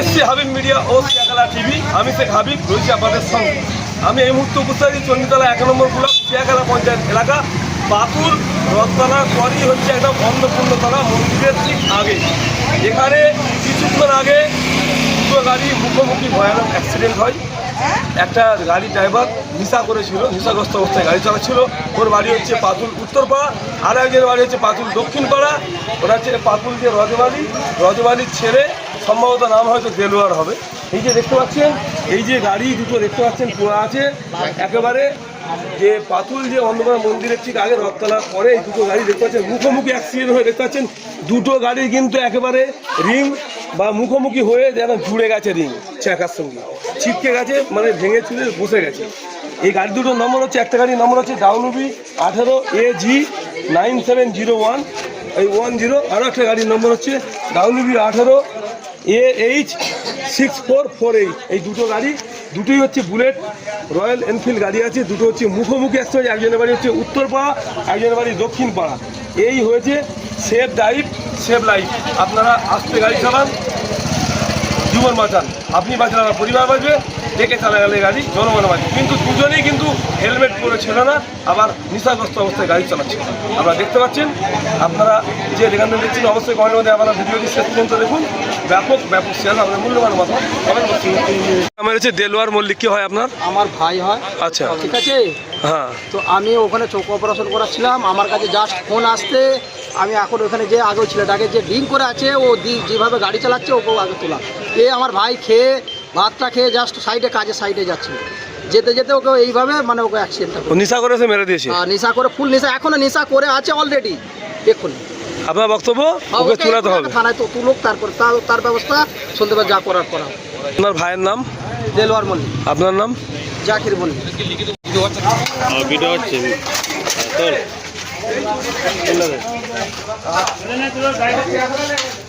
এসছি হাবিব মিডিয়া ও চিয়াকালা টিভি আমি শেখ হাবিব রয়েছি আপনাদের সঙ্গে। আমি এই মুহূর্তে উপস্থিত আছি চণ্ডীতলা এক নম্বর ব্লক চিয়াকালা পঞ্চায়েত এলাকা। পাতুর রথতলার পরই হচ্ছে একটা অন্নপূর্ণতলা মন্দিরের ঠিক আগে। এখানে কিছুক্ষণ আগে দুটো গাড়ি মুখোমুখি ভয়ানক অ্যাক্সিডেন্ট হয়। একটা গাড়ি ড্রাইভার নিশা করেছিল নিশাগ্রস্ত অবস্থায় গাড়ি চালাচ্ছিল। ওর বাড়ি হচ্ছে পাতুল উত্তরপাড়া। আর একজনের বাড়ি হচ্ছে পাতুল দক্ষিণপাড়া। ওরা হচ্ছে পাতুল যে রজবালি, রজবালির ছেলে সম্ভবত নাম হয়তো দেলোয়ার হবে। এই যে দেখতে পাচ্ছেন, এই যে গাড়ি দুটো দেখতে পাচ্ছেন পোড়া আছে। একেবারে যে পাতুল যে অন্নপূর্ণা মন্দিরের ঠিক আগে রথতলার পরে এই দুটো গাড়ি দেখতে পাচ্ছেন, মুখোমুখি অ্যাক্সিডেন্ট হয়ে দেখতে পাচ্ছেন, দুটো গাড়ি কিন্তু একেবারে রিং বা মুখোমুখি হয়ে যেন জুড়ে গেছে রিং চাকার সঙ্গে। ছিটকে গেছে মানে ভেঙে চুলে বসে গেছে। এই গাড়ি দুটোর নম্বর হচ্ছে, একটা গাড়ির নম্বর হচ্ছে ডাউনুবি আঠেরো A G nine seven zero one এই ওয়ান জিরো আর একটা গাড়ির নম্বর হচ্ছে ডাউনুবি আঠেরো A H six four four eight এই দুটো গাড়ি, দুটোই হচ্ছে বুলেট, রয়্যাল এনফিল্ড গাড়ি আছে, দুটো হচ্ছে মুখোমুখি আসতে হচ্ছে একজনের বাড়ি হচ্ছে উত্তরপাড়া, একজনের বাড়ি দক্ষিণ পাড়া এই হয়েছে সেফ ড্রাইভ সেফ লাইফ আপনারা আসতে গাড়ি চালান, জীবন বাঁচান। আপনি বাঁচান পরিবার বাঁচবে। দেখে চালা গেলে গাড়ি জনগণ বাঁচবে কিন্তু দুজনেই কিন্তু হেলমেট পরে ছিল না আবার নিশাগ্রস্ত অবস্থায় গাড়ি চালাচ্ছিল। আপনারা দেখতে পাচ্ছেন আপনারা যে যেখান থেকে দেখছেন অবশ্যই কমেন্টের মধ্যে আপনারা ভিডিওটি শেষ পর্যন্ত দেখুন। ব্যাপক ব্যাপক শেয়ার আপনার মূল্যবান কমেন্ট আমার হচ্ছে দেলোয়ার মল্লিক কি হয় আপনার? আমার ভাই হয়। আচ্ছা। ঠিক আছে? হ্যাঁ। তো আমি ওখানে চোখ অপারেশন করাচ্ছিলাম। আমার কাছে জাস্ট ফোন আসতে আমি এখন ওখানে যে আগে ছেলেটাকে যে ডিং করে আছে ও যেভাবে গাড়ি চালাচ্ছে ওকেও আগে তোলা। এ আমার ভাই খেয়ে ভাতটা খেয়ে জাস্ট সাইডে কাজের সাইডে যাচ্ছিল যেতে যেতে ওকে এইভাবে মানে ওকে অ্যাক্সিডেন্টটা ও নিশা করে সে মেরে দিয়েছে? আর নেশা করে ফুল নেশা এখনও নেশা করে আছে অলরেডি দেখুন। আপনার বক্তব্য? ওকে তুলাতে হবে। থানায় তো তুলুক তারপর তার তার ব্যবস্থা সন্ধ্যেবার যা করার করা আপনার ভাইয়ের নাম? দেলোয়ার মল্লিক। আপনার নাম? জাকির মল্লিক। ভিডিও হচ্ছে। তোর।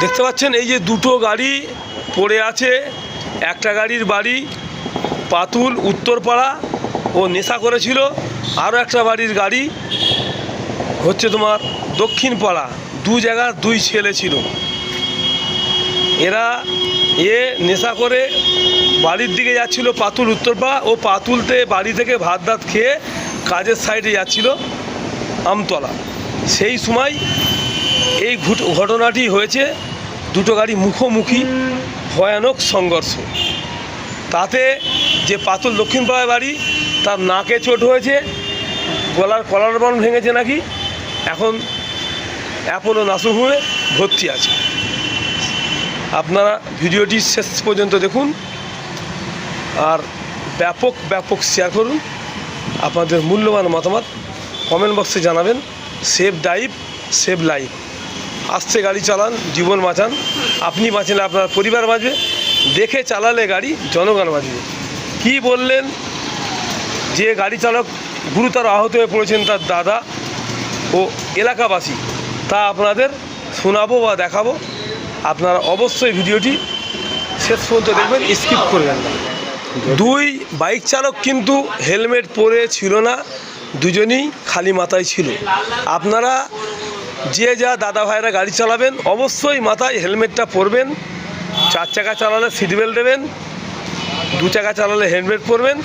দেখতে পাচ্ছেন, এই যে দুটো গাড়ি পড়ে আছে। একটা গাড়ির বাড়ি পাতুল, উত্তরপাড়া ও নেশা করেছিল। আরও একটা বাড়ির গাড়ি হচ্ছে তোমার দক্ষিণ পাড়া দু জায়গার দুই ছেলে ছিল। এরা এ নেশা করে বাড়ির দিকে যাচ্ছিল পাতুল উত্তরপাড়া ও পাতুলতে বাড়ি থেকে ভাত দাত খেয়ে কাজের সাইডে যাচ্ছিল আমতলা। সেই সময় এই ঘুট- ঘটনাটি হয়েছে দুটো গাড়ি মুখোমুখি, ভয়ানক সংঘর্ষ। তাতে যে পাতুল দক্ষিণপাড়ায় বাড়ি, তার নাকে চোট হয়েছে, গলার কলার বন ভেঙেছে নাকি? এখন অ্যাপোলো নার্সিংহোমে ভর্তি আছে। আপনারা ভিডিওটি শেষ পর্যন্ত দেখুন আর ব্যাপক ব্যাপক শেয়ার করুন। আপনাদের মূল্যবান মতামত কমেন্ট বক্সে জানাবেন। সেভ ড্রাইভ সেভ লাইফ আস্তে গাড়ি চালান, জীবন বাঁচান। আপনি বাঁচলে আপনার পরিবার বাঁচবে। দেখে চালালে গাড়ি জনগণ বাঁচবে। কি বললেন? যে গাড়ি চালক গুরুতর আহত হয়ে পড়েছেন তার দাদা ও এলাকাবাসী। তা আপনাদের শোনাবো বা দেখাবো। আপনারা অবশ্যই ভিডিওটি শেষ পর্যন্ত দেখবেন স্কিপ করবেন না। দুই বাইক চালক কিন্তু হেলমেট পরে ছিল না দুজনেই খালি মাথায় ছিল। আপনারা যে যা দাদা ভাইরা গাড়ি চালাবেন অবশ্যই মাথায় হেলমেটটা পরবেন চার চাকা চালালে সিট বেল্ট দেবেন দু চাকা চালালে হেলমেট পরবেন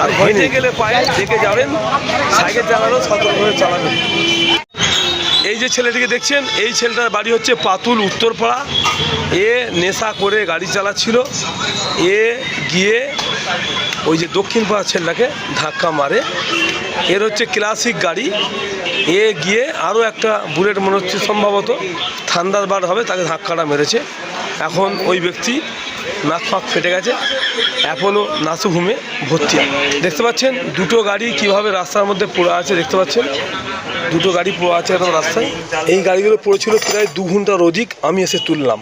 আর হেঁটে গেলে পায়ে দেখে যাবেন সাইকেল চালালেও সতর্কভাবে চালাবেন। এই যে ছেলেটিকে দেখছেন, এই ছেলেটার বাড়ি হচ্ছে পাতুল উত্তরপাড়া। এ নেশা করে গাড়ি চালাচ্ছিল। এ গিয়ে ওই যে দক্ষিণ পাড়া ছেলেটাকে ধাক্কা মারে। এর হচ্ছে ক্লাসিক গাড়ি। এ গিয়ে আরও একটা বুলেট মনে হচ্ছে সম্ভবত। ঠান্ডার বার হবে, তাকে ধাক্কাটা মেরেছে। এখন ওই ব্যক্তি নাক ফাঁক ফেটে গেছে, অ্যাপোলো নাসুভূমে ভর্তি দেখতে পাচ্ছেন, দুটো গাড়ি কীভাবে রাস্তার মধ্যে পড়ে আছে দেখতে পাচ্ছেন? দুটো গাড়ি পড়ে আছে একদম রাস্তায়। এই গাড়িগুলো পড়েছিল প্রায় দু ঘণ্টার অধিক, আমি এসে তুললাম।